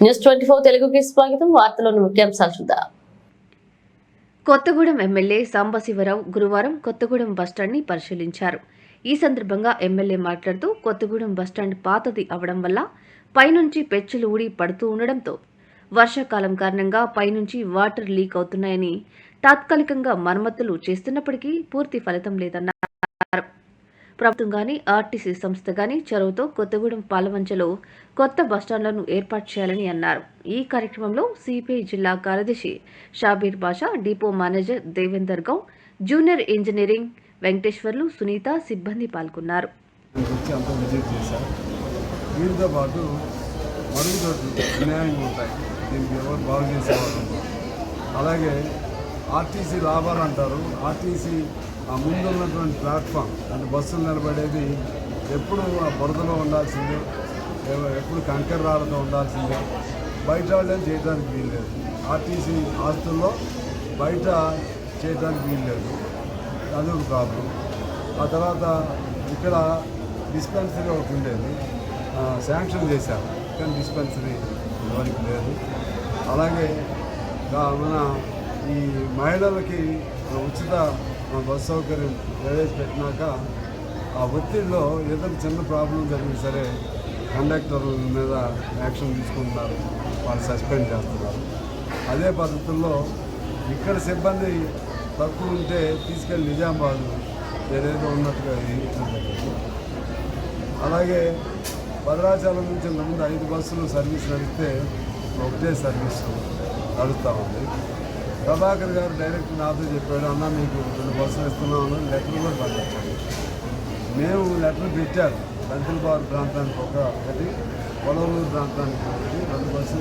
News twenty four తెలుగుకి స్వాగతం. వార్తలోని ముఖ్యాంశాలు చూద్దాం. కొత్తగూడెం ఎమ్మెల్యే సాంబశివరావు గురువారం కొత్తగూడెం బస్టాండ్ని పరిశీలించారు. ఈ సందర్భంగా ఎమ్మెల్యే మాట్లాడుతూ కొత్తగూడెం బస్టాండ్ పాతది అవడం వల్ల పైనుంచి పెచ్చులు ఊడి పడుతూ ఉండడంతో వర్షాకాలం కారణంగా పైనుంచి వాటర్ లీక్ అవుతున్నాయని తాత్కాలికంగా మరమ్మతులు చేస్తున్నప్పటికీ పూర్తి ఫలితం లేదన్నారు. ప్రభుత్వం కానీ ఆర్టీసీ సంస్థ కానీ చొరవతో కొత్తగూడెం పాలవంచలో కొత్త బస్టాండ్లను ఏర్పాటు చేయాలని అన్నారు. ఈ కార్యక్రమంలో సిపిఐ జిల్లా కార్యదర్శి Shabbir Basha depot manager Devender Goud junior engineering Venkateswarlu Sunitha సిబ్బంది పాల్గొన్నారు. పాటు మరుగుదొడ్లు అన్యాయంగా ఉంటాయి. దీనికి ఎవరు బాగు చేసేవాళ్ళు? అలాగే ఆర్టీసీ లాభాలు అంటారు. ఆర్టీసీ ఆ ముందు ఉన్నటువంటి ప్లాట్ఫామ్ అంటే బస్సులు నిలబడేది ఎప్పుడు ఆ బురదలో ఉండాల్సిందే ఎప్పుడు కంకర రాళ్ళతో ఉండాల్సిందే. బయట వాళ్ళని చేయడానికి వీల్లేదు. ఆర్టీసీ ఆస్తుల్లో బయట చేయడానికి వీల్లేదు. అది ఒక ప్రాబ్లం ఆ తర్వాత ఇక్కడ డిస్పెన్సరీ ఒకటి ఉండేది. శాంక్షన్ చేశారు. కానీ డిస్పెన్సరీ ఎవరికి లేదు. అలాగే మన ఈ మహిళలకి ఉచిత బస్ సౌకర్యం ప్రవేశపెట్టినాక ఆ ఒత్తిడిలో ఏదైనా చిన్న ప్రాబ్లం జరిగినా సరే కండక్టర్ల మీద యాక్షన్ తీసుకుంటున్నారు. వాళ్ళు సస్పెండ్ చేస్తున్నారు. అదే పద్ధతుల్లో ఇక్కడ సిబ్బంది తక్కువ ఉంటే తీసుకెళ్ళి నిజామాబాద్ ఏదేదో ఉన్నట్టుగా అలాగే భద్రాచలం నుంచి ముందు ఐదు బస్సులు సర్వీస్ నడిస్తే ఒకటే సర్వీస్ నడుస్తూ ఉంది. ప్రభాకర్ గారు డైరెక్ట్ నాతో చెప్పాడు అన్న మీకు రెండు బస్సులు ఇస్తున్నాను లెటర్ కూడా పంపించాడు. మేము లెటర్ పెట్టారు బంతిలబారు ప్రాంతానికి ఒక ఒకటి పొలవూరు ప్రాంతానికి ఒకటి రెండు